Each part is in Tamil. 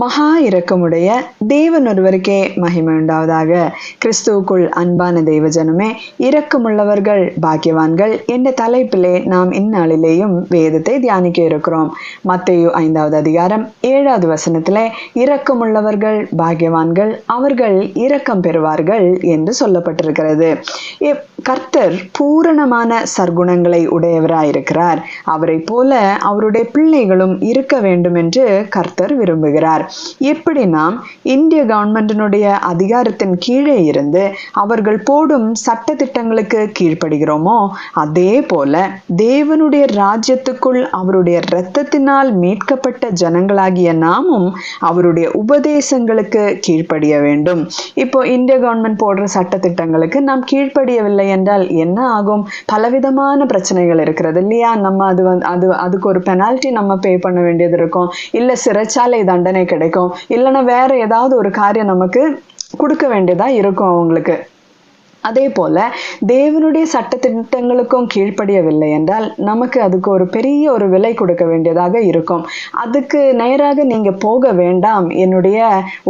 மகா இரக்கமுடைய தேவன் ஒருவருக்கே மகிமை உண்டாவதாக. கிறிஸ்துவுக்குள் அன்பான தெய்வஜனமே இரக்கமுள்ளவர்கள் பாக்கியவான்கள் என்ற தலைப்பிலே நாம் இந்நாளிலேயும் வேதத்தை தியானிக்க இருக்கிறோம். மத்தையு ஐந்தாவது அதிகாரம் ஏழாவது வசனத்திலே இரக்கமுள்ளவர்கள் பாக்கியவான்கள் அவர்கள் இரக்கம் பெறுவார்கள் என்று சொல்லப்பட்டிருக்கிறது. கர்த்தர் பூரணமான சர்க்குணங்களை உடையவராயிருக்கிறார். அவரை போல அவருடைய பிள்ளைகளும் இருக்க வேண்டும் என்று கர்த்தர் விரும்புகிறார். எப்படி நாம் இந்திய கவர்மெண்டினுடைய அதிகாரத்தின் கீழே இருந்து அவர்கள் போடும் சட்ட திட்டங்களுக்கு கீழ்ப்படுகிறோமோ அதே போல தேவனுடைய ராஜ்யத்துக்குள் அவருடைய இரத்தத்தினால் மீட்கப்பட்ட ஜனங்களாகிய நாமும் அவருடைய உபதேசங்களுக்கு கீழ்ப்படிய வேண்டும். இப்போ இந்திய கவர்மெண்ட் போடுற சட்ட திட்டங்களுக்கு நாம் கீழ்ப்படியவில்லை என்றால் என்ன ஆகும்? பலவிதமான பிரச்சனைகள் இருக்கிறது இல்லையா? நம்ம அது வந்து அது அதுக்கு ஒரு பெனால்ட்டி நம்ம பே பண்ண வேண்டியது இருக்கும். இல்லை சிறைச்சாலை தண்டனை கிடைக்கும். இல்லைன்னா வேற ஏதாவது ஒரு காரியம் நமக்கு கொடுக்க வேண்டியதா இருக்கும் அவங்களுக்கு. அதே போல தேவனுடைய சட்டத்திட்டங்களுக்கும் கீழ்ப்படியவில்லை என்றால் நமக்கு அதுக்கு ஒரு பெரிய ஒரு விலை கொடுக்க வேண்டியதாக இருக்கும். அதுக்கு நேராக நீங்க போக வேண்டாம். என்னுடைய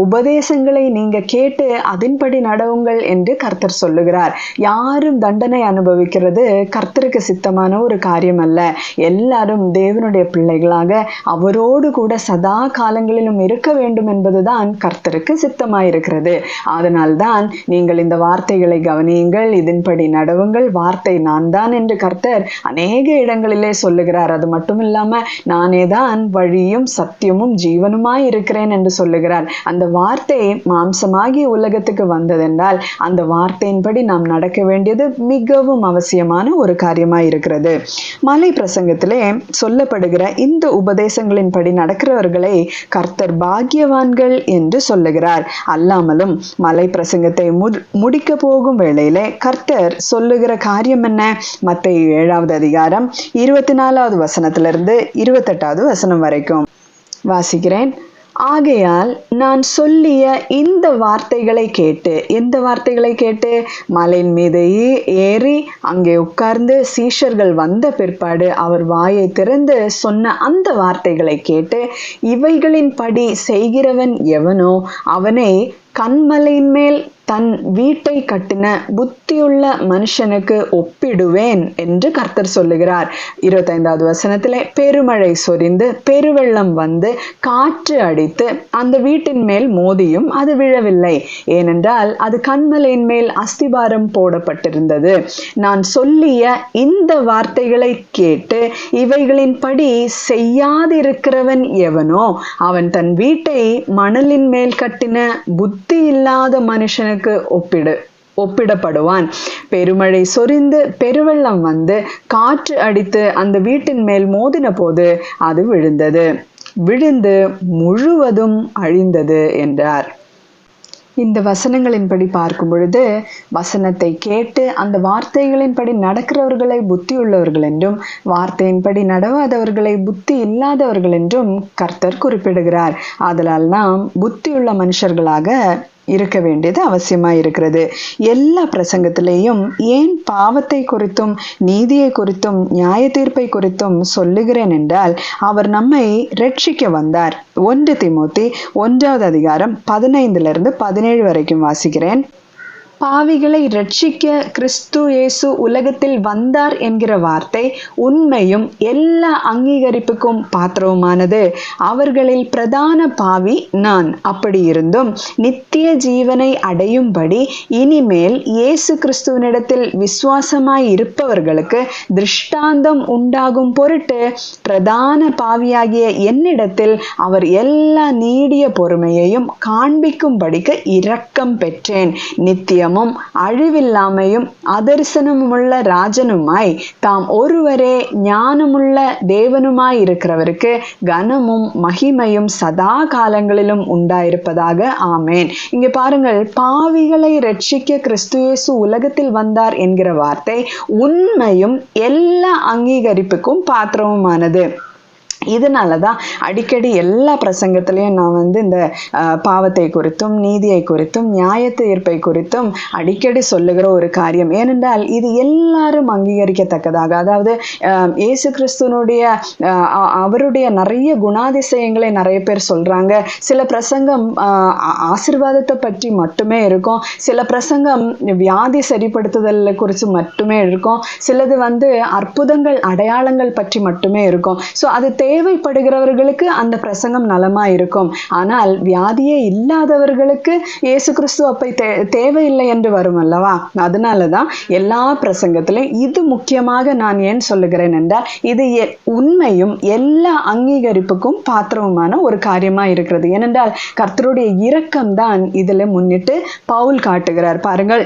உபதேசங்களை நீங்க கேட்டு அதன்படி நடவுங்கள் என்று கர்த்தர் சொல்லுகிறார். யாரும் தண்டனை அனுபவிக்கிறது கர்த்தருக்கு சித்தமான ஒரு காரியம் அல்ல எல்லாரும் தேவனுடைய பிள்ளைகளாக அவரோடு கூட சதா காலங்களிலும் இருக்க வேண்டும் என்பதுதான் கர்த்தருக்கு சித்தமாயிருக்கிறது. அதனால்தான் நீங்கள் இந்த வார்த்தைகளை கவனியுங்கள் இதன்படி நடவுங்கள் வார்த்தை நான் தான் என்று கர்த்தர் அநேக இடங்களிலே சொல்லுகிறார். அது மட்டும் இல்லாம நானே தான் வழியும் சத்தியமும் ஜீவனுமாய் இருக்கிறேன் என்று சொல்லுகிறார். அந்த வார்த்தை மாம்சமாகி உலகத்துக்கு வந்ததென்றால் அந்த வார்த்தையின்படி நாம் நடக்க வேண்டியது மிகவும் அவசியமான ஒரு காரியமாய் இருக்கிறது. மலை பிரசங்கத்திலே சொல்லப்படுகிற இந்த உபதேசங்களின்படி நடக்கிறவர்களை கர்த்தர் பாக்கியவான்கள் என்று சொல்லுகிறார். அல்லாமலும் மலை பிரசங்கத்தை முடிக்க போகும் வேளையிலே கர்த்தர் சொல்லுகிற காரியம் என்ன? மத்த ஏழாவது அதிகாரம் இருபத்தி நாலாவது வசனத்திலிருந்து இருபத்தெட்டாவது வசனம் வரைக்கும். வாசிக்கிறேன். ஆகையால் நான் சொல்லிய இந்த வார்த்தைகளை கேட்டு எந்த வார்த்தைகளை கேட்டு? மலையின் மீது ஏறி அங்கே உட்கார்ந்து சீஷர்கள் வந்த பிற்பாடு அவர் வாயை திறந்து சொன்ன அந்த வார்த்தைகளை கேட்டு இவைகளின் படி செய்கிறவன் எவனோ அவனை கண்மலையின் மேல் தன் வீட்டை கட்டின புத்தியுள்ள மனுஷனுக்கு ஒப்பிடுவேன் என்று கர்த்தர் சொல்லுகிறார். இருபத்தைந்தாவது வசனத்திலே பெருமழை சொரிந்து பெருவெள்ளம் வந்து காற்று அடித்து அந்த வீட்டின் மேல் மோதியும் அது விழவில்லை. ஏனென்றால் அது கண்மலையின் மேல் அஸ்திபாரம் போடப்பட்டிருந்தது. நான் சொல்லிய இந்த வார்த்தைகளை கேட்டு இவைகளின் படி செய்யாதிருக்கிறவன் எவனோ? அவன் தன் வீட்டை மணலின் மேல் கட்டின புத்தி இல்லாத மனுஷனுக்கு அவனுக்கு ஒப்பிடு ஒப்பிடப்படுவான். பெருமழை சொரிந்து பெருவெள்ளம் வந்து காற்று அடித்து அந்த வீட்டின் மேல் மோதின போது அது விழுந்தது. விழுந்து முழுவதும் அழிந்தது என்றார். இந்த வசனங்களின்படி பார்க்கும் பொழுது வசனத்தை கேட்டு அந்த வார்த்தைகளின்படி நடக்கிறவர்களை புத்தி உள்ளவர்கள் என்றும் வார்த்தையின்படி நடவாதவர்களை புத்தி இல்லாதவர்கள் என்றும் கர்த்தர் குறிப்பிடுகிறார். அதனால் நாம் புத்தியுள்ள மனுஷர்களாக இருக்க வேண்டியது அவசியமா இருக்கிறது. எல்லா பிரசங்கத்திலேயும் ஏன் பாவத்தை குறித்தும் நீதியை குறித்தும் நியாய தீர்ப்பை குறித்தும் சொல்லுகிறேன் என்றால் அவர் நம்மை ரட்சிக்க வந்தார். ஒன்று திமுத்தி ஒன்றாவது அதிகாரம் பதினைந்துல இருந்து பதினேழு வரைக்கும் வாசிக்கிறேன். பாவிகளை ரட்சிக்க கிறிஸ்து இயேசு உலகத்தில் வந்தார் என்கிற வார்த்தை உண்மையும் எல்லா அங்கீகரிப்புக்கும் பாத்திரவுமானது அவர்களில் பிரதான பாவி நான். அப்படி இருந்தும் நித்திய ஜீவனை அடையும்படி இனிமேல் இயேசு கிறிஸ்துவனிடத்தில் விசுவாசமாய் இருப்பவர்களுக்கு திருஷ்டாந்தம் உண்டாகும் பொருட்டு பிரதான பாவியாகிய என்னிடத்தில் அவர் எல்லா நீடிய பொறுமையையும் காண்பிக்கும்படிக்கு இரக்கம் பெற்றேன் நித்திய நித்தியமும் அழிவில்லாமையும் அதர்சனமுள்ள ராஜனுமாய் தாம் ஒருவரே ஞானமுள்ள தேவனுமாய் இருக்கிறவருக்கு கனமும் மகிமையும் சதா காலங்களிலும் உண்டாயிருப்பதாக. ஆமேன். இங்க பாருங்கள் பாவிகளை ரட்சிக்க கிறிஸ்துயேசு உலகத்தில் வந்தார் என்கிற வார்த்தை உண்மையும் எல்லா அங்கீகரிப்புக்கும் பாத்திரமுமானது. இதனால தான் அடிக்கடி எல்லா பிரசங்கத்திலையும் நான் வந்து இந்த பாவத்தை குறித்தும் நீதியை குறித்தும் நியாய தீர்ப்பை குறித்தும் அடிக்கடி சொல்லுகிற ஒரு காரியம். ஏனென்றால் இது எல்லாரும் அங்கீகரிக்கத்தக்கதாக அதாவது இயேசு கிறிஸ்துவனுடைய அவருடைய நிறைய குணாதிசயங்களை நிறைய பேர் சொல்றாங்க. சில பிரசங்கம் ஆசிர்வாதத்தை ஆசீர்வாதத்தை பற்றி மட்டுமே இருக்கும். சில பிரசங்கம் வியாதி சரிப்படுத்துதல் குறித்து மட்டுமே இருக்கும். சிலது வந்து அற்புதங்கள் அடையாளங்கள் பற்றி மட்டுமே இருக்கும். ஸோ அது தேவைப்படுகிறவர்களுக்கு அந்த பிரசங்கம் நலமா இருக்கும் ஆனால் வியாதியே இல்லாதவர்களுக்கு இயேசு கிறிஸ்து அப்பை தே தேவையில்லை என்று வரும் அல்லவா? அதனால தான் எல்லா பிரசங்கத்திலும் இது முக்கியமாக நான் ஏன் சொல்லுகிறேன் என்றால் இது எ- உண்மையும் எல்லா அங்கீகரிப்புக்கும் பாத்திரமுமான ஒரு காரியமா இருக்கிறது ஏனென்றால் கர்த்தருடைய இரக்கம்தான் இதுல முன்னிட்டு பவுல் காட்டுகிறார். பாருங்கள்.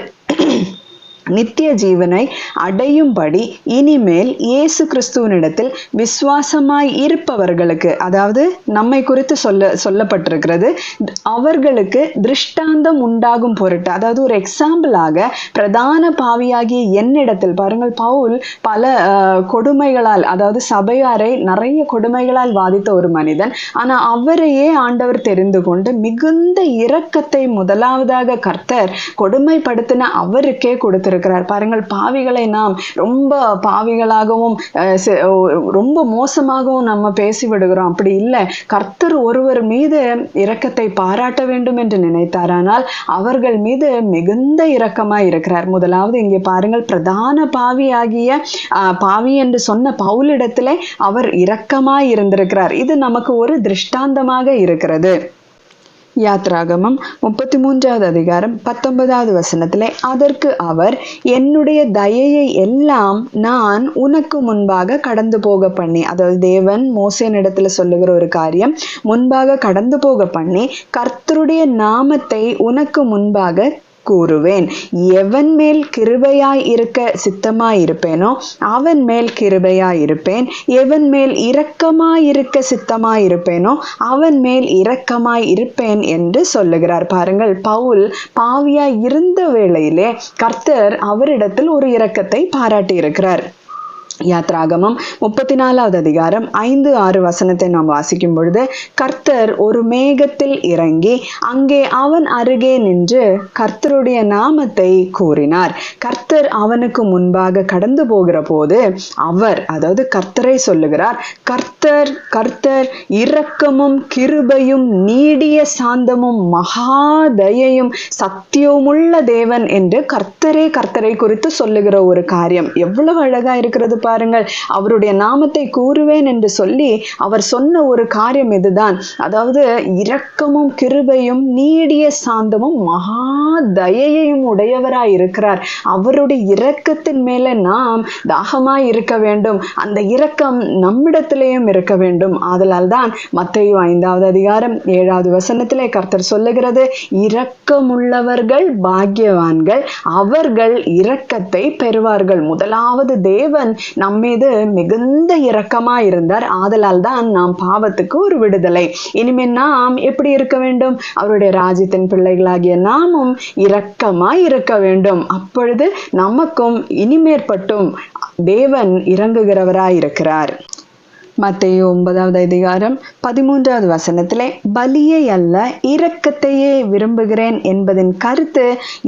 நித்திய ஜீவனை அடையும்படி இனிமேல் இயேசு கிறிஸ்துவனிடத்தில் விசுவாசமாய் இருப்பவர்களுக்கு அதாவது நம்மை குறித்து சொல்ல சொல்லப்பட்டிருக்கிறது அவர்களுக்கு திருஷ்டாந்தம் உண்டாகும் பொருட்டு அதாவது ஒரு எக்ஸாம்பிளாக பிரதான பாவியாகிய என்னிடத்தில் பாருங்கள் பவுல் பல கொடுமைகளால் அதாவது சபையாரை நிறைய கொடுமைகளால் வாதித்த ஒரு மனிதன். ஆனா அவரையே ஆண்டவர் தெரிந்து கொண்டு மிகுந்த இரக்கத்தை முதலாவதாக கர்த்தர் கொடுமைப்படுத்தின அவருக்கே கொடுத்து கொடுத்திருக்கிறார் பாருங்கள் பாவிகளை நாம் ரொம்ப பாவிகளாகவும் ரொம்ப மோசமாகவும் நம்ம பேசிவிடுகிறோம். அப்படி இல்லை. கர்த்தர் ஒருவர் மீது இரக்கத்தை பாராட்ட வேண்டும் என்று நினைத்தாரானால் அவர்கள் மீது மிகுந்த இரக்கமாக இருக்கிறார். முதலாவது இங்கே பாருங்கள் பிரதான பாவியாகிய ஆஹ், பாவி என்று சொன்ன பவுலிடத்திலே அவர் இரக்கமாய் இருந்திருக்கிறார். இது நமக்கு ஒரு திருஷ்டாந்தமாக இருக்கிறது. யாத்ராகமம் முப்பத்தி மூன்றாவது அதிகாரம் பத்தொன்பதாவது வசனத்திலே அதற்கு அவர் என்னுடைய தயையை எல்லாம் நான் உனக்கு முன்பாக கடந்து போக பண்ணி அதாவது தேவன் மோசேனிடத்துல சொல்லுகிற ஒரு காரியம் முன்பாக கடந்து போக பண்ணி கர்த்தருடைய நாமத்தை உனக்கு முன்பாக கூறுவேன். எவன் மேல் கிருபையாய் இருக்க சித்தமாய் இருப்பேனோ அவன் மேல் கிருபையாய் இருப்பேன் எவன் மேல் இரக்கமாய் இருக்க சித்தமாய் இருப்பேனோ அவன் மேல் இரக்கமாய் இருப்பேன் என்று சொல்லுகிறார். பாருங்கள் பவுல் பாவியாய் இருந்த வேளையிலே கர்த்தர் அவரிடத்தில் ஒரு இரக்கத்தை பாராட்டி இருக்கிறார் யாத்ராகமம் முப்பத்தி நாலாவது அதிகாரம் ஐந்து ஆறு வசனத்தை நாம் வாசிக்கும் பொழுது கர்த்தர் ஒரு மேகத்தில் இறங்கி அங்கே அவன் அருகே நின்று கர்த்தருடைய நாமத்தை கூறினார். கர்த்தர் அவனுக்கு முன்பாக கடந்து போகிற போது அவர் அதாவது கர்த்தரை சொல்லுகிறார் கர்த்தர் கர்த்தர் இரக்கமும் கிருபையும் நீடிய சாந்தமும் மகாதயையும் சத்தியமுள்ள தேவன் என்று கர்த்தரே கர்த்தரை குறித்து சொல்லுகிற ஒரு காரியம். எவ்வளவு அழகா இருக்கிறது பாருங்கள். அவருடைய நாமத்தை கூறுவேன் என்று சொல்லி அவர் சொன்ன ஒரு காரியம் இதுதான். அதாவது இரக்கமும் கிருபையும் நீடிய சாந்தமும் மகா தயையும் உடையவராய் இருக்கிறார். அவருடைய இரக்கத்தின் மேல நாம் தாகமாய் இருக்க வேண்டும். அந்த இரக்கம் நம்மிடத்திலேயும் இருக்க வேண்டும். ஆதலால் தான் மத்தையும் ஐந்தாவது அதிகாரம் ஏழாவது வசனத்திலே கர்த்தர் சொல்லுகிறது இரக்கமுள்ளவர்கள் பாக்கியவான்கள் அவர்கள் இரக்கத்தை பெறுவார்கள். முதலாவது தேவன் நம்மீது மிகுந்த இரக்கமா இருந்தார். ஆதலால் தான் நாம் பாவத்துக்கு ஒரு விடுதலை. இனிமே நாம் எப்படி இருக்க வேண்டும்? அவருடைய ராஜ்யத்தின் பிள்ளைகளாகிய நாமும் இரக்கமாய் இருக்க வேண்டும். அப்பொழுது நமக்கும் இனிமேற்பட்டும் தேவன் இறங்குகிறவராய் இருக்கிறார் மத்திய ஒன்பதாவது அதிகாரம் பதிமூன்றாவது வசனத்திலே பலியை அல்ல இரக்கத்தையே விரும்புகிறேன் என்பதின் கருத்து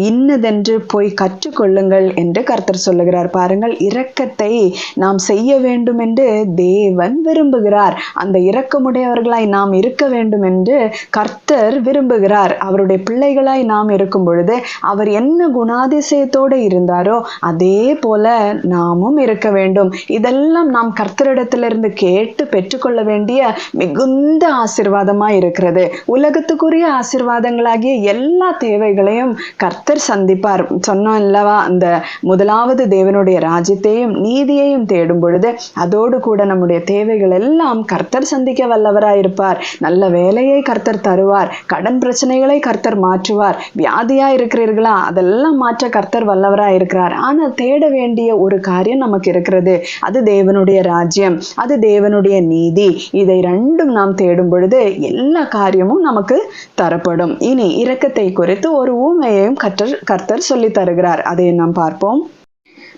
இன்னதென்று போய் கற்றுக்கொள்ளுங்கள் என்று கர்த்தர் சொல்லுகிறார். பாருங்கள் இரக்கத்தை நாம் செய்ய வேண்டும் என்று தேவன் விரும்புகிறார். அந்த இரக்கமுடையவர்களாய் நாம் இருக்க வேண்டும் என்று கர்த்தர் விரும்புகிறார். அவருடைய பிள்ளைகளாய் நாம் இருக்கும் பொழுது அவர் என்ன குணாதிசயத்தோடு இருந்தாரோ அதே போல நாமும் இருக்க வேண்டும். இதெல்லாம் நாம் கர்த்தரிடத்திலிருந்து கேட்டு பெற்றுக்கொள்ள வேண்டிய மிகுந்த ஆசிர்வாதமா இருக்கிறது. உலகத்துக்குரிய ஆசிர்வாதங்களாகிய எல்லா தேவைகளையும் கர்த்தர் சந்திப்பார். சொன்னோம் அல்லவா அந்த முதலாவது தேவனுடைய ராஜ்யத்தையும் நீதியையும் தேடும் பொழுது அதோடு கூட நம்முடைய தேவைகள் எல்லாம் கர்த்தர் சந்திக்க வல்லவராயிருப்பார் நல்ல வேலையை கர்த்தர் தருவார். கடன் பிரச்சனைகளை கர்த்தர் மாற்றுவார். வியாதியா இருக்கிறீர்களா? அதெல்லாம் மாற்ற கர்த்தர் வல்லவரா இருக்கிறார். ஆனால் தேட வேண்டிய ஒரு காரியம் நமக்கு இருக்கிறது. அது தேவனுடைய ராஜ்யம். அது தேவனுடைய நீதி. இதை ரெண்டும் நாம் தேடும் பொழுது எல்லா காரியமும் நமக்கு தரப்படும். இனி இரக்கத்தை குறித்து ஒரு ஊமையையும் கர்த்தர் கர்த்தர் சொல்லி தருகிறார். அதை நாம் பார்ப்போம்.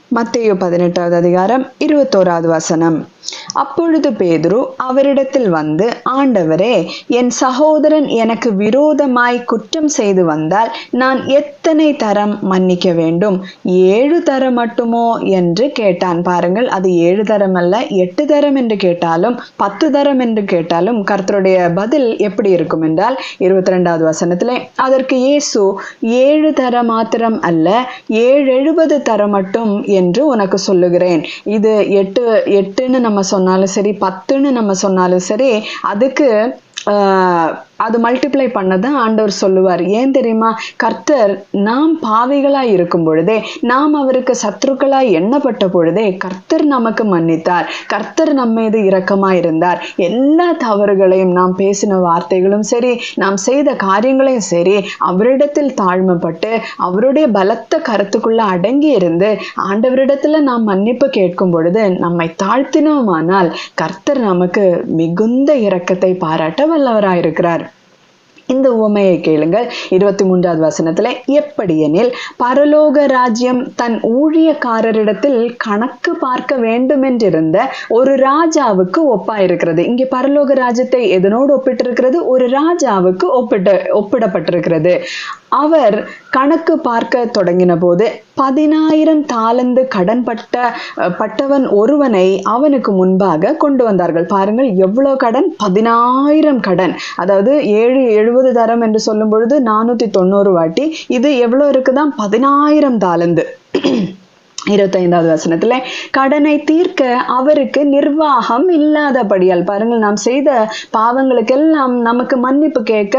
மத்திய பதினெட்டாவது அதிகாரம் இருபத்தோராவது வசனம். அப்பொழுது பேதுரு அவரிடத்தில் வந்து ஆண்டவரே என் சகோதரன் எனக்கு விரோதமாய் குற்றம் செய்து வந்தால் நான் எத்தனை தரம் மன்னிக்க வேண்டும்? ஏழு தரம் மட்டுமோ? என்று கேட்டான். பாருங்கள் அது ஏழு தரம் அல்ல எட்டு தரம் என்று கேட்டாலும் பத்து தரம் என்று கேட்டாலும் கர்த்தருடைய பதில் எப்படி இருக்கும் என்றால் இருபத்தி ரெண்டாவது வசனத்திலே அதற்கு இயேசு ஏழு தர மாத்திரம் அல்ல ஏழு எழுபது தர மட்டும் என்று உனக்கு சொல்லுகிறேன். இது எட்டு எட்டுன்னு நம்ம சொன்னாலும் சரி பத்துன்னு நம்ம சொன்னாலும் சரி அதுக்கு ஆஹ், அது மல்டிப்ளை பண்ணதான் ஆண்டவர் சொல்லுவார். ஏன் தெரியுமா? கர்த்தர் நாம் பாவிகளாய் இருக்கும் பொழுதே நாம் அவருக்கு சத்ருக்களாய் எண்ணப்பட்ட பொழுதே கர்த்தர் நமக்கு மன்னித்தார். கர்த்தர் நம்ம மீது இருந்தார். எல்லா தவறுகளையும் நாம் பேசின வார்த்தைகளும் சரி நாம் செய்த காரியங்களையும் சரி அவரிடத்தில் தாழ்மைப்பட்டு அவருடைய பலத்த கருத்துக்குள்ள அடங்கி இருந்து ஆண்டவரிடத்துல நாம் மன்னிப்பு கேட்கும் பொழுது நம்மை தாழ்த்தினோமானால் கர்த்தர் நமக்கு மிகுந்த இரக்கத்தை பாராட்ட வல்லவராயிருக்கிறார். இந்த உவமையை கேளுங்கள். இருபத்தி மூன்றாவது வசனத்துல எப்படியெனில் பரலோக ராஜ்யம் தன் ஊழியக்காரரிடத்தில் கணக்கு பார்க்க வேண்டுமென்றிருந்த ஒரு ராஜாவுக்கு ஒப்பாயிருக்கிறது. இங்கே பரலோக ராஜ்யத்தை எதனோடு ஒப்பிட்டிருக்கிறது? ஒரு ராஜாவுக்கு ஒப்பிட்டு ஒப்பிடப்பட்டிருக்கிறது. அவர் கணக்கு பார்க்க தொடங்கின போது பதினாயிரம் தாளந்து கடன்பட்ட பட்ட பட்டவன் ஒருவனை அவனுக்கு முன்பாக கொண்டு வந்தார்கள். பாருங்கள் எவ்வளவு கடன்? பதினாயிரம் கடன். அதாவது ஏழு எழுபது தரம் என்று சொல்லும் பொழுது நானூத்தி தொண்ணூறு வாட்டி இது எவ்வளவு இருக்குதான் பதினாயிரம் தாளந்து. இருபத்தைந்தாவது வசனத்துல கடனை தீர்க்க அவருக்கு நிர்வாகம் இல்லாதபடியால். பாருங்கள் நாம் செய்த பாவங்களுக்கெல்லாம் நமக்கு மன்னிப்பு கேட்க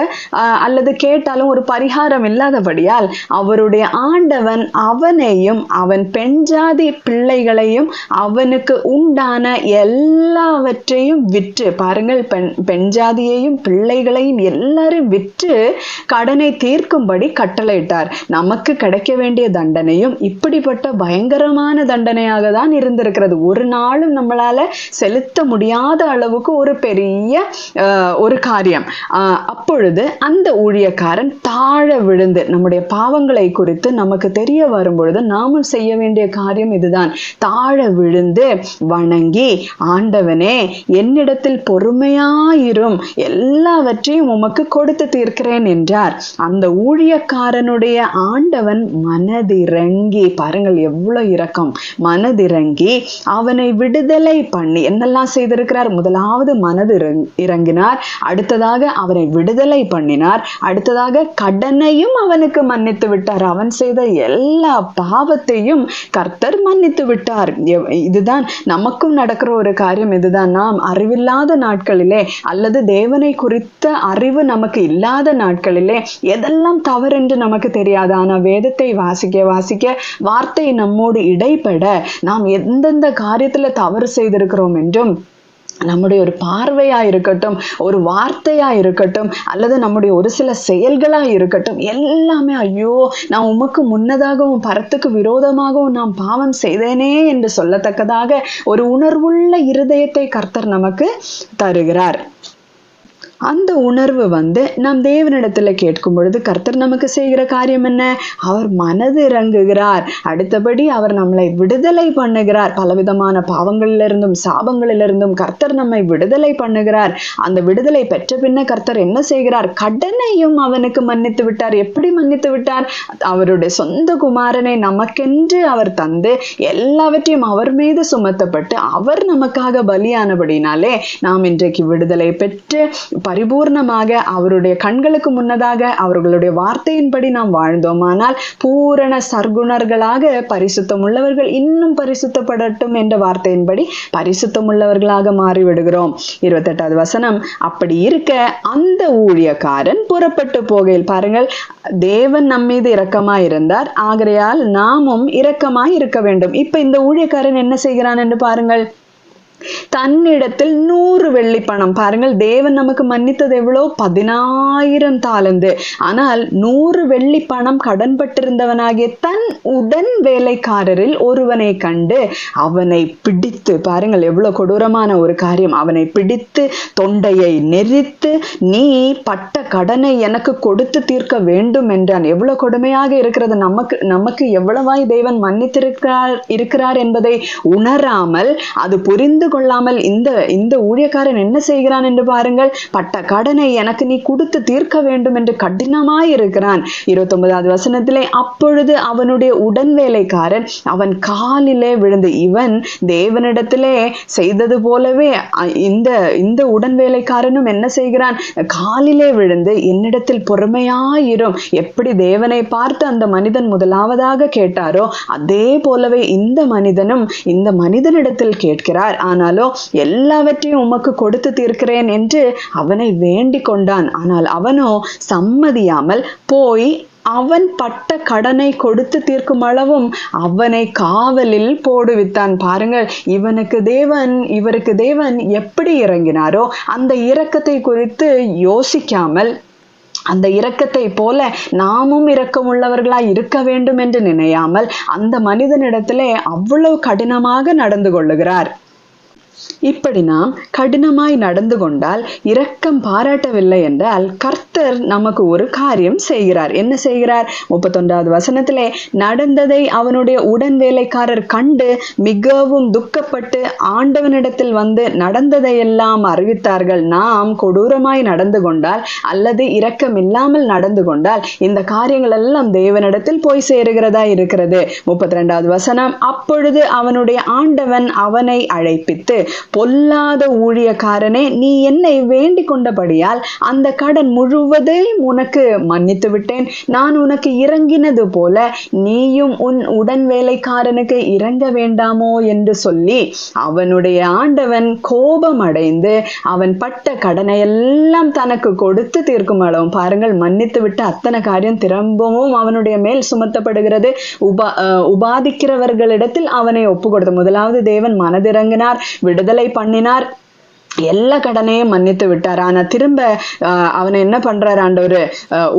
அல்லது கேட்டாலும் ஒரு பரிகாரம் இல்லாதபடியால் அவருடைய ஆண்டவன் அவனையும் அவன் பெண்ஜாதி பிள்ளைகளையும் அவனுக்கு உண்டான எல்லாவற்றையும் விற்று பாருங்கள் பெண் பெண்ஜாதியையும் பிள்ளைகளையும் எல்லாரும் விற்று கடனை தீர்க்கும்படி கட்டளையிட்டார். நமக்கு கிடைக்க வேண்டிய தண்டனையும் இப்படிப்பட்ட பயங்கர பயங்கரமான தண்டனையாக தான் இருந்திருக்கிறது. ஒரு நாளும் நம்மளால செலுத்த முடியாத அளவுக்கு ஒரு பெரிய ஒரு காரியம். அப்பொழுது அந்த ஊழியக்காரன் தாழ விழுந்து நம்முடைய பாவங்களை குறித்து நமக்கு தெரிய வரும்பொழுது நாமும் செய்ய வேண்டிய காரியம் இதுதான். தாழ விழுந்து வணங்கி ஆண்டவனே என்னிடத்தில் பொறுமையாயிரும். எல்லாவற்றையும் உமக்கு கொடுத்து தீர்க்கிறேன் என்றார். அந்த ஊழியக்காரனுடைய ஆண்டவன் மனதிறங்கி பாருங்கள் எவ்வளவு இரக்கம் மனதிறங்கி அவனை விடுதலை பண்ணி என்னெல்லாம் செய்திருக்கிறார்? முதலாவது மனது இறங்கினார் அடுத்ததாக அவனை விடுதலை பண்ணினார் அடுத்ததாக கடனையும் அவனுக்கு மன்னித்து விட்டார். அவன் செய்த எல்லா பாவத்தையும் கர்த்தர் மன்னித்து விட்டார். இதுதான் நமக்கும் நடக்கிற ஒரு காரியம். இதுதான் நாம் அறிவில்லாத நாட்களிலே அல்லது தேவனை குறித்த அறிவு நமக்கு இல்லாத நாட்களிலே எதெல்லாம் தவறென்று நமக்கு தெரியாது. ஆனா வேதத்தை வாசிக்க வாசிக்க வார்த்தை நம்மோடு இடைப்பட நாம் எந்தெந்த காரியத்தில் தவறு செய்திருக்கிறோம் என்றும் நம்முடைய ஒரு பார்வையா இருக்கட்டும் ஒரு வார்த்தையா இருக்கட்டும் அல்லது நம்முடைய ஒரு சில செயல்களா இருக்கட்டும் எல்லாமே ஐயோ நான் உமக்கு முன்னதாகவும் பரத்துக்கு விரோதமாகவும் நாம் பாவம் செய்தேனே என்று சொல்லத்தக்கதாக ஒரு உணர்வுள்ள இருதயத்தை கர்த்தர் நமக்கு தருகிறார். அந்த உணர்வு வந்து நாம் தேவனிடத்துல கேட்கும் பொழுது கர்த்தர் நமக்கு செய்கிற காரியம் என்ன? அவர் மனது இறங்குகிறார். அடுத்தபடி அவர் நம்மளை விடுதலை பண்ணுகிறார். பலவிதமான பாவங்களிலிருந்தும் சாபங்களிலிருந்தும் கர்த்தர் நம்மை விடுதலை பண்ணுகிறார். அந்த விடுதலை பெற்ற பின்ன கர்த்தர் என்ன செய்கிறார்? கடனையும் அவனுக்கு மன்னித்து விட்டார். எப்படி மன்னித்து விட்டார்? அவருடைய சொந்த குமாரனை நமக்கென்று அவர் தந்து எல்லாவற்றையும் அவர் மீது சுமத்தப்பட்டு அவர் நமக்காக பலியானபடினாலே நாம் இன்றைக்கு விடுதலை பெற்று பரிபூர்ணமாக அவருடைய கண்களுக்கு முன்னதாக அவர்களுடைய வார்த்தையின்படி நாம் வாழ்ந்தோமானால் பூரண சர்க்குணர்களாக பரிசுத்தம் உள்ளவர்கள் இன்னும் பரிசுத்தப்படட்டும் என்ற வார்த்தையின்படி பரிசுத்தம் உள்ளவர்களாக மாறிவிடுகிறோம். இருபத்தெட்டாவது வசனம் அப்படி இருக்க அந்த ஊழியக்காரன் புறப்பட்டு போகையில் பாருங்கள் தேவன் நம்மீது இரக்கமாய் இருந்தார் ஆகையால் நாமும் இரக்கமாய் இருக்க வேண்டும். இப்ப இந்த ஊழியக்காரன் என்ன செய்கிறான் என்று பாருங்கள். தன்னிடத்தில் நூறு வெள்ளி பணம். பாருங்கள் தேவன் நமக்கு மன்னித்தது எவ்வளோ? பதினாயிரம் தாளந்து ஆனால் நூறு வெள்ளி பணம் கடன்பட்டிருந்தவனாகிய தன் உடன் வேலைக்காரரில் ஒருவனை கண்டு அவனை பிடித்து பாருங்கள் எவ்வளோ கொடூரமான ஒரு காரியம். அவனை பிடித்து தொண்டையை நெறித்து நீ பட்ட கடனை எனக்கு கொடுத்து தீர்க்க வேண்டும் என்றான். எவ்வளவு கொடுமையாக இருக்கிறது. நமக்கு நமக்கு எவ்வளவாய் தேவன் மன்னித்திருக்கிறார் இருக்கிறார் என்பதை உணராமல் அது புரிந்து புரிந்து கொள்ளாமல் இந்த இந்த ஊழியக்காரன் என்ன செய்கிறான் என்று பாருங்கள். பட்ட கடனை எனக்கு நீ கொடுத்து தீர்க்க வேண்டும் என்று கடினமாய் இருக்கிறான். இருபத்தொன்பதாவது வசனத்திலே அப்பொழுது அவனுடைய உடன் வேலைக்காரன் அவன் காலிலே விழுந்து இவன் தேவனிடத்திலே செய்தது போலவே இந்த இந்த உடன் வேலைக்காரனும் என்ன செய்கிறான்? காலிலே விழுந்து என்னிடத்தில் பொறுமையாயிரும். எப்படி தேவனை பார்த்து அந்த மனிதன் முதலாவதாக கேட்டாரோ அதே போலவே இந்த மனிதனும் இந்த மனிதனிடத்தில் கேட்கிறார். ஆனாலோ எல்லாவற்றையும் உமக்கு கொடுத்து தீர்க்கிறேன் என்று அவனை வேண்டிக் கொண்டான். ஆனால் அவனோ சம்மதியாமல் போய் அவன் பட்ட கடனை கொடுத்து தீர்க்கும் அளவும் அவனை காவலில் போடுவித்தான். பாருங்கள் இவனுக்கு தேவன் இவருக்கு தேவன் எப்படி இறங்கினாரோ அந்த இரக்கத்தை குறித்து யோசிக்காமல் அந்த இரக்கத்தை போல நாமும் இரக்கமுள்ளவர்களாய் இருக்க வேண்டும் என்று நினையாமல் அந்த மனிதனிடத்திலே அவ்வளவு கடினமாக நடந்து கொள்ளுகிறார். இப்படி நாம் கடினமாய் நடந்து கொண்டால் இரக்கம் பாராட்டவில்லை என்றால் கர்த்தர் நமக்கு ஒரு காரியம் செய்கிறார். என்ன செய்கிறார்? முப்பத்தொன்றாவது வசனத்திலே நடந்ததை அவனுடைய உடன் வேலைக்காரர் கண்டு மிகவும் துக்கப்பட்டு ஆண்டவனிடத்தில் வந்து நடந்ததையெல்லாம் அறிவித்தார்கள். நாம் கொடூரமாய் நடந்து கொண்டால் அல்லது இரக்கம் இல்லாமல் நடந்து கொண்டால் இந்த காரியங்கள் எல்லாம் தேவனிடத்தில் போய் சேருகிறதா இருக்கிறது? முப்பத்தி ரெண்டாவது வசனம் அப்பொழுது அவனுடைய ஆண்டவன் அவனை அழைப்பித்து பொல்லாத ஊழியக்காரனே நீ என்னை வேண்டிக் கொண்டபடியால் அந்த கடன் முழுவதையும் உனக்கு மன்னித்து விட்டேன். நான் உனக்கு இறங்கினது போல நீயும் உன் உடன் வேலைக்காரனுக்கு இறங்க வேண்டாமோ என்று சொல்லி அவனுடைய ஆண்டவன் கோபம் அடைந்து அவன் பட்ட கடனை எல்லாம் தனக்கு கொடுத்து தீர்க்கும் அளவும் பாருங்கள் மன்னித்து விட்டு அத்தனை காரியம் திரும்பவும் அவனுடைய மேல் சுமத்தப்படுகிறது. உபா உபாதிக்கிறவர்களிடத்தில் அவனை ஒப்பு கொடுத்த முதலாவது தேவன் மனதிறங்கினார். விடுதலை பண்ணினார். எல்லா கடனையும் மன்னித்து விட்டார். ஆனா திரும்ப ஆஹ், அவனை என்ன பண்றார் ஆண்டவர்?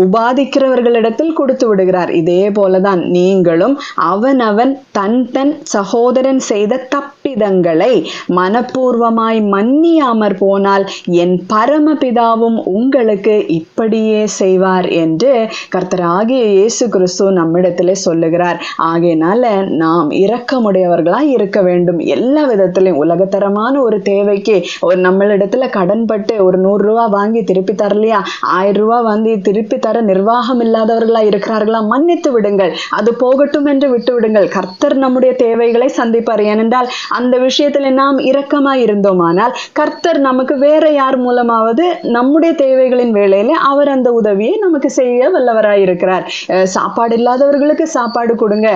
உபாதிக்கிறவர்களிடத்தில் கொடுத்து விடுகிறார். இதே போலதான் நீங்களும் அவன் அவன் தன் தன் சகோதரன் செய்த தப்பிதங்களை மனப்பூர்வமாய் மன்னியாமற் போனால் என் பரமபிதாவும் உங்களுக்கு இப்படியே செய்வார் என்று கர்த்தராகிய இயேசு கிறிஸ்து நம்மிடத்திலே சொல்லுகிறார். ஆகையினால நாம் இரக்கமுடையவர்களாய் இருக்க வேண்டும். எல்லா விதத்திலையும் உலகத்தரமான ஒரு தேவைக்கு ஒரு நம்மளிடத்துல கடன்பட்டு ஒரு நூறு ரூபா வாங்கி திருப்பி தரலையா? ஆயிரம் ரூபா வாங்கி திருப்பி தர நிர்வாகம் இல்லாதவர்களா இருக்கிறார்களா? மன்னித்து விடுங்கள். அது போகட்டும் என்று விட்டு விடுங்கள். கர்த்தர் நம்முடைய தேவைகளை சந்திப்பார். ஏனென்றால் அந்த விஷயத்துல நாம் இரக்கமாய் இருந்தோமானால் கர்த்தர் நமக்கு வேற யார் மூலமாவது நம்முடைய தேவைகளின் வேலையில அவர் அந்த உதவியை நமக்கு செய்ய வல்லவராய் இருக்கிறார். அஹ் சாப்பாடு இல்லாதவர்களுக்கு சாப்பாடு கொடுங்க.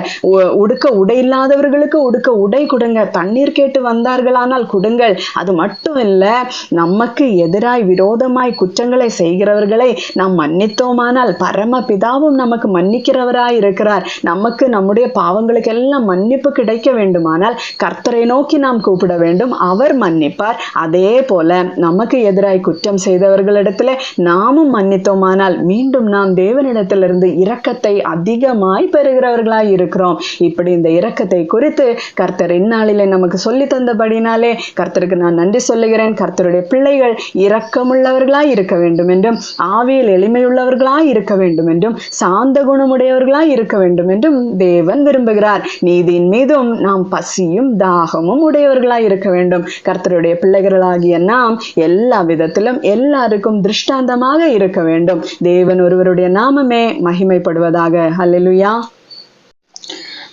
உடுக்க உடை இல்லாதவர்களுக்கு உடுக்க உடை கொடுங்க. தண்ணீர் கேட்டு வந்தார்களானால் கொடுங்கள். அது மட்டும் இல்ல. நமக்கு எதிராய் விரோதமாய் குற்றங்களை செய்கிறவர்களை நாம் மன்னித்தோமானால் பரம பிதாவும் நமக்கு மன்னிக்கிறவராய் இருக்கிறார். நமக்கு நம்முடைய பாவங்களுக்கு எல்லாம் மன்னிப்பு கிடைக்க வேண்டுமானால் கர்த்தரை நோக்கி நாம் கூப்பிட வேண்டும். அவர் மன்னிப்பார். அதே போல நமக்கு எதிராய் குற்றம் செய்தவர்களிடத்துல நாமும் மன்னித்தோமானால் மீண்டும் நாம் தேவனிடத்திலிருந்து இரக்கத்தை அதிகமாய் பெறுகிறவர்களாய் இருக்கிறோம். இப்படி இந்த இரக்கத்தை குறித்து கர்த்தர் இந்நாளிலே நமக்கு சொல்லி தந்தபடினாலே கர்த்தருக்கு நான் நன்றி சொல்லுகிறேன். கர்த்தருடைய பிள்ளைகள் இரக்கமுள்ளவர்களாய் இருக்க வேண்டும் என்றும் ஆவியில் எளிமையுள்ளவர்களாய் இருக்க வேண்டும் என்றும் சாந்த குணமுடையவர்களாய் இருக்க வேண்டும் என்றும் தேவன் விரும்புகிறார். நீதியின் மீதும் நாம் பசியும் தாகமும் உடையவர்களாய் இருக்க வேண்டும். கர்த்தருடைய பிள்ளைகளாகிய நாம் எல்லா விதத்திலும் எல்லாருக்கும் திருஷ்டாந்தமாக இருக்க வேண்டும். தேவன் ஒருவருடைய நாமமே மகிமைப்படுவதாக. ஹல்லேலூயா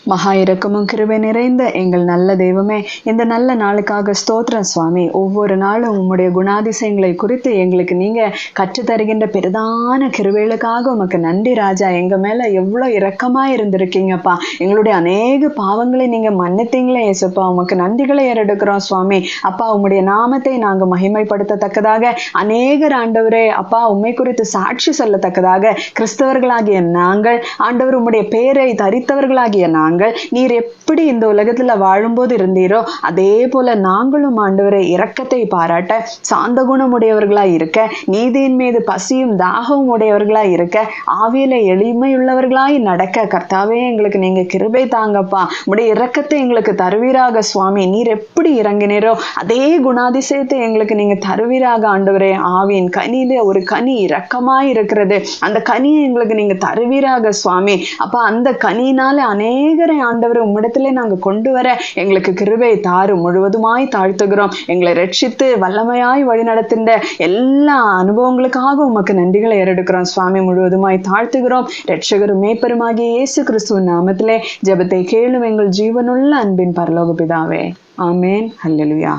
மகா இரக்கமும் கிருபை நிறைந்த எங்கள் நல்ல தெய்வமே இந்த நல்ல நாளுக்காக ஸ்தோத்திரம் சுவாமி. ஒவ்வொரு நாளும் உம்முடைய குணாதிசயங்களை குறித்து எங்களுக்கு நீங்க கற்றுத் தருகின்ற பெரிதான கிருபைகளுக்காக உமக்கு நன்றி ராஜா. எங்க மேல எவ்வளவு இரக்கமா இருந்திருக்கீங்கப்பா. எங்களுடைய அநேக பாவங்களை நீங்க மன்னித்தீங்களே இயேசுப்பா உமக்கு நன்றிகளை ஏறெடுக்கிறோம் சுவாமி. அப்பா உம்முடைய நாமத்தை நாங்க மகிமைப்படுத்தத்தக்கதாக அநேகர் ஆண்டவரே அப்பா உண்மை குறித்து சாட்சி சொல்லத்தக்கதாக கிறிஸ்தவர்களாகிய நாங்கள் ஆண்டவர் உம்முடைய பேரை தரித்தவர்களாகிய நாங்கள் நீர் எப்படி இந்த உலகத்துல வாழும்போது இருந்தீரோ அதே போல நாங்களும் ஆண்டவரை இரக்கத்தை பாராட்ட சாந்த குணமுடையவர்களா இருக்க நீதியின் மீது பசியும் தாகமும் உடையவர்களா இருக்க ஆவியில எளிமையுள்ளவர்களாய் நடக்க கர்த்தாவே எங்களுக்கு நீங்க கிருபை தாங்கப்பா. உடைய இரக்கத்தை எங்களுக்கு தருவீராக சுவாமி. நீர் எப்படி இறங்கினீரோ அதே குணாதிசயத்தை எங்களுக்கு நீங்க தருவீராக ஆண்டவரே. ஆவியின் கனியில ஒரு கனி இரக்கமாய் இருக்கிறது. அந்த கனியை எங்களுக்கு நீங்க தருவீராக சுவாமி. அப்ப அந்த கனியினால அநேக அநேகரை ஆண்டவரை உம்மிடத்திலே நாங்க கொண்டு வர எங்களுக்கு கிருபை தாரு. முழுவதுமாய் தாழ்த்துகிறோம். எங்களை ரட்சித்து வல்லமையாய் வழிநடத்துகிற எல்லா அனுபவங்களுக்காக உமக்கு நன்றிகளை ஏறெடுக்கிறோம். சுவாமி முழுவதுமாய் தாழ்த்துகிறோம். ரட்சகரும் மேய்ப்பருமாகிய இயேசு கிறிஸ்துவின் நாமத்திலே ஜெபத்தை கேளும் எங்கள் ஜீவனுள்ள அன்பின் பரலோக பிதாவே ஆமேன். ஹல்லேலூயா